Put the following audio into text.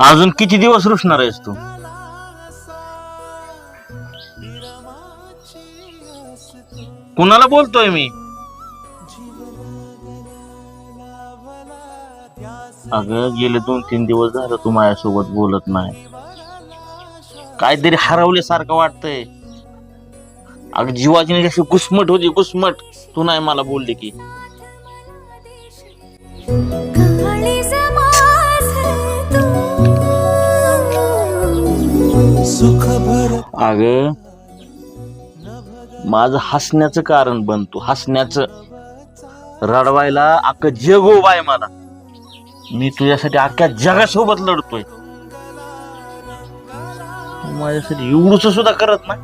अजून किती दिवस रुसणार आहेस तू? कुणाला बोलतोय मी? अगं गेले दोन तीन दिवस झालं तू माझ्यासोबत बोलत नाही. काहीतरी हरवल्यासारखं वाटतंय. अगं जीवाची जशी घुसमट होती घुसमट. तू नाही मला बोलली की. अग माझं हसण्याचं कारण बनतो. हसण्याचं रडवायला अख्खं जग उभा आहे मला. मी तुझ्यासाठी अख्ख्या जगासोबत लढतोय. तू माझ्यासाठी एवढूच सुद्धा करत नाही.